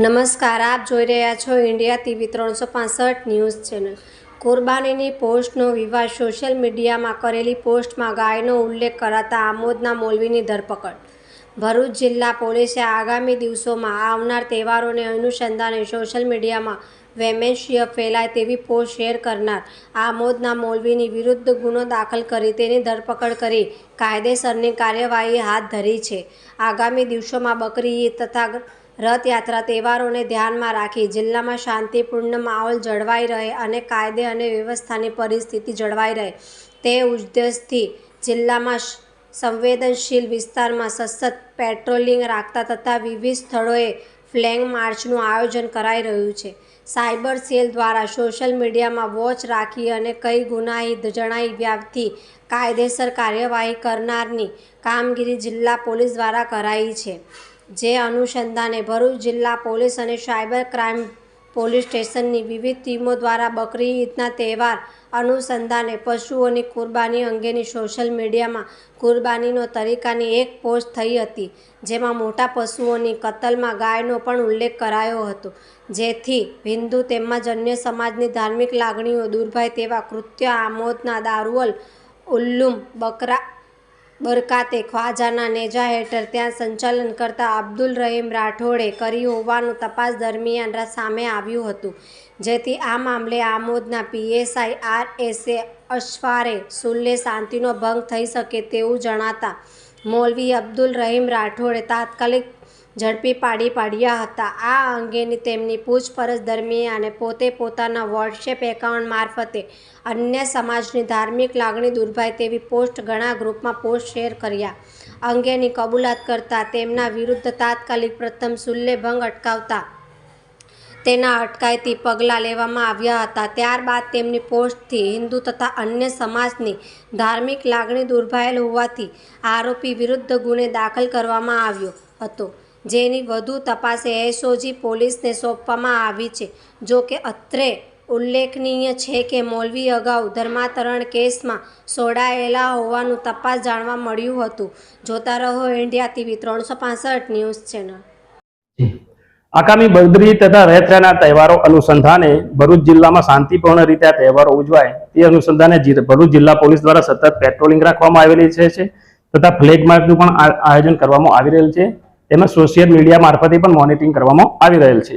નમસ્કાર, આપ જોઈ રહ્યા છો ઇન્ડિયા ટીવી ત્રણસો પાસઠ ન્યૂઝ ચેનલ. કુરબાનીની પોસ્ટનો વિવાદ સોશિયલ મીડિયામાં કરેલી પોસ્ટમાં ગાયનો ઉલ્લેખ કરાતા આમોદના મોલવીની ધરપકડ. ભરૂચ જિલ્લા પોલીસે આગામી દિવસોમાં આવનાર તહેવારોને અનુસંધાને સોશિયલ મીડિયામાં વેમેન્શિય ફેલાય તેવી પોસ્ટ શેર કરનાર આમોદના મોલવીની વિરુદ્ધ ગુનો દાખલ કરી તેની ધરપકડ કરી કાયદેસરની કાર્યવાહી હાથ ધરી છે. આગામી દિવસોમાં બકરી તથા રથયાત્રા તહેવારોને ધ્યાનમાં રાખી જિલ્લામાં શાંતિપૂર્ણ માહોલ જળવાઈ રહે અને કાયદે અને વ્યવસ્થાની પરિસ્થિતિ જળવાઈ રહે. તે ઉદ્દેશથી જિલ્લામાં સંવેદનશીલ વિસ્તારમાં સતત પેટ્રોલિંગ રાખતા તથા વિવિધ સ્થળોએ ફ્લેગ માર્ચનું આયોજન કરાઈ રહ્યું છે. સાયબર સેલ દ્વારા સોશિયલ મીડિયામાં વોચ રાખી અને કઈ ગુનાહિત જણાઈ વ્યાપથી કાયદેસર કાર્યવાહી કરનારની કામગીરી જિલ્લા પોલીસ દ્વારા કરાઈ છે. જે અનુસંધાને ભરૂચ જિલ્લા પોલીસ અને સાયબર ક્રાઇમ પોલીસ સ્ટેશનની વિવિધ ટીમો દ્વારા બકરી ઈદના તહેવાર અનુસંધાને પશુઓની કુરબાની અંગેની સોશિયલ મીડિયામાં કુરબાનીનો તરીકાની એક પોસ્ટ થઈ હતી, જેમાં મોટા પશુઓની કતલમાં ગાયનો પણ ઉલ્લેખ કરાયો હતો, જેથી હિન્દુ તેમજ અન્ય સમાજની ધાર્મિક લાગણીઓ દુર્ભાય તેવા કૃત્ય આમોદના દારૂઅલ ઉલ્લુમ બકરા બરકાતે ખ્વાજાના નેજા હેઠળ ત્યાં સંચાલન કરતા અબ્દુલ રહીમ રાઠોડે કરી હોવાનું તપાસ દરમિયાન સામે આવ્યું હતું. જેથી આ મામલે આમોદના પીએસઆઈ આર એસે અશફારે સુલ્લે શાંતિનો ભંગ થઈ શકે તેવું જણાતા મૌલવી અબ્દુલ રહીમ રાઠોડે તાત્કાલિક ઝડપી પાડી પાડ્યા હતા. આ અંગેની તેમની પૂછપરછ દરમિયાન પોતે પોતાના વોટ્સએપ એકાઉન્ટ મારફતે અન્ય સમાજની ધાર્મિક લાગણી દુર્ભાય તેવી પોસ્ટ ઘણા ગ્રુપમાં પોસ્ટ શેર કર્યા. અંગેની કબૂલાત કરતા તેમના વિરુદ્ધ તાત્કાલિક પ્રથમ સુલ્લેભંગ અટકાવતા તેના અટકાયતી પગલાં લેવામાં આવ્યા હતા. ત્યારબાદ તેમની પોસ્ટથી હિન્દુ તથા અન્ય સમાજની ધાર્મિક લાગણી દુર્ભાયેલ હોવાથી આરોપી વિરુદ્ધ ગુને દાખલ કરવામાં આવ્યો હતો. જેની વધુ તપાસ એસઓજી પોલીસને સોંપવામાં આવી છે. જો કે અત્રે ઉલ્લેખનીય છે કે મોલવી અગાઉ ધર્માંતરણ કેસમાં સોડાયેલા હોવાનું તપાસ જાણવા મળ્યું હતું. જોતા રહો ઇન્ડિયા ટીવી ત્રણસો ન્યૂઝ ચેનલ. આગામી બદરી તથા રહેત્રાના તહેવારો અનુસંધાને ભરૂચ જિલ્લામાં શાંતિપૂર્ણ રીતે આ તહેવારો ઉજવાય તે અનુસંધાને ભરૂચ જિલ્લા પોલીસ દ્વારા સતત પેટ્રોલિંગ રાખવામાં આવેલી છે તથા ફ્લેગ માર્ચનું પણ આયોજન કરવામાં આવી રહેલ છે. તેમજ સોશિયલ મીડિયા મારફતે પણ મોનિટરિંગ કરવામાં આવી રહેલ છે.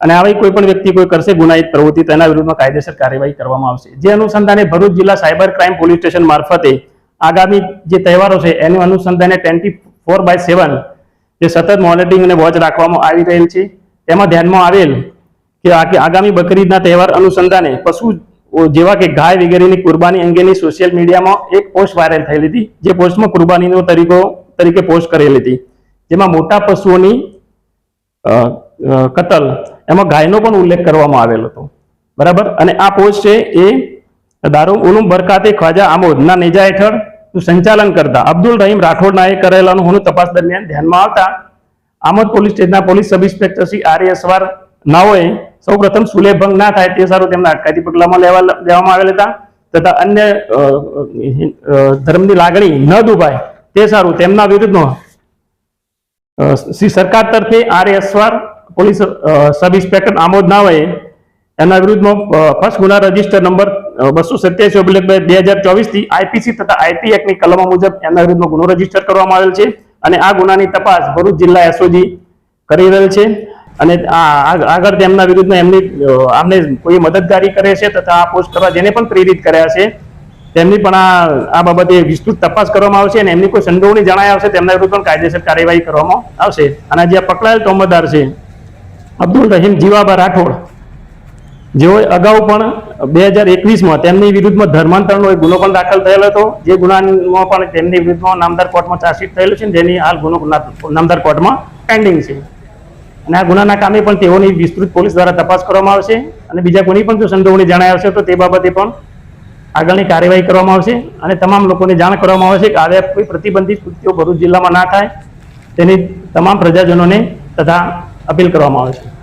અને આવી કોઈ પણ વ્યક્તિ કોઈ કરશે ગુનાહિત પ્રવૃત્તિ તેના વિરુદ્ધમાં કાયદેસર કાર્યવાહી કરવામાં આવશે. જે અનુસંધાને ભરૂચ જિલ્લા સાયબર ક્રાઇમ પોલીસ સ્ટેશન મારફતે આગામી જે તહેવારો છે, એનું અનુસંધાને ટ્વેન્ટી ફોર બાય સેવન જે સતત મોનિટરિંગ અને વોચ રાખવામાં આવી રહેલ છે. તેમાં ધ્યાનમાં આવેલ કે આગામી બકરીદના તહેવાર અનુસંધાને પશુ જેવા કે ગાય વગેરેની કુરબાની અંગેની સોશિયલ મીડિયામાં એક પોસ્ટ વાયરલ થયેલી હતી, જે પોસ્ટમાં કુરબાનીનો તરીકો, તરીકે પોસ્ટ કરેલી હતી. જેમાં મોટા પશુઓની કતલ, એમાં ગાયનો પણ ઉલ્લેખ કરવામાં આવેલો હતો. બરાબર? અને આ પોસ્ટ છે એ દારૂ ઉલુમ બરકાતે ખ્વાજા આમોદના નેજા હેઠળ સંચાલન કરતા અબ્દુલ રહીમ રાઠોડના એ કરેલાનું હોનું તપાસ દરમિયાન ધ્યાનમાં આવતા આમોદ પોલીસ સ્ટેશનના police sub inspector Shri R S વાર નાઓએ સૌ પ્રથમ સુલે ના થાય તે સારું તેમના અટકાયતી પગલામાં લેવા લેવામાં આવેલ હતા તથા અન્ય ધર્મની લાગણી ન દુભાય તે સારું તેમના વિરુદ્ધનો શ્રી સરકાર તરફે આર એસવાર પોલીસ સબ ઇન્સ્પેક્ટર આમોદ નાવાએ એના વિરુદ્ધમાં ફર્સ્ટ ગુના રજિસ્ટર નંબર બસો સત્યાસી ઓબ્લિક બે હજાર ચોવીસથી આઈપીસી તથા આઈટી એક્ટની કલમો મુજબ એના વિરુદ્ધમાં ગુનો રજિસ્ટર કરવામાં આવેલ છે અને આ ગુનાની તપાસ ભરૂચ જિલ્લા એસઓજી કરી રહેલ છે અને આગળ તેમના વિરુદ્ધમાં એમની આમને કોઈ મદદગારી કરે છે તથા આ પોસ્ટ કરવા જેને પણ પ્રેરિત કર્યા છે તેમની પણ આ આ બાબતે વિસ્તૃત તપાસ કરવામાં આવશે અને એમની કોઈ સંડોવણી જણાય આવશે, તેમના વિરુદ્ધ પણ કાયદેસર કાર્યવાહી કરવામાં આવશે. અને જે પકડાયેલ તોમતદાર છે, અબ્દુલ રહીમ જીવાબા રાઠોડ જેઓ અગાઉ પણ બે હજાર એકવીસમાં તેમની વિરુદ્ધમાં ધર્માંતરણનો એક ગુનો પણ દાખલ થયેલો હતો. જે ગુનામાં પણ તેમની વિરુદ્ધમાં નામદાર કોર્ટમાં ચાર્જશીટ થયેલું છે જેની હાલ ગુનો નામદાર કોર્ટમાં પેન્ડિંગ છે. અને આ ગુનાના કામે પણ તેઓની વિસ્તૃત પોલીસ દ્વારા તપાસ કરવામાં આવશે. અને બીજા કોની પણ જો સંડોવણી જણાય આવશે તો તે બાબતે પણ આગળની કાર્યવાહી કરવામાં આવશે અને તમામ લોકોને જાણ કરવામાં આવશે કે આવ્યા કોઈ પ્રતિબંધિત કૃત્યો ભરૂચ જિલ્લામાં ના થાય તેની તમામ પ્રજાજનોને તથા અપીલ કરવામાં આવે છે.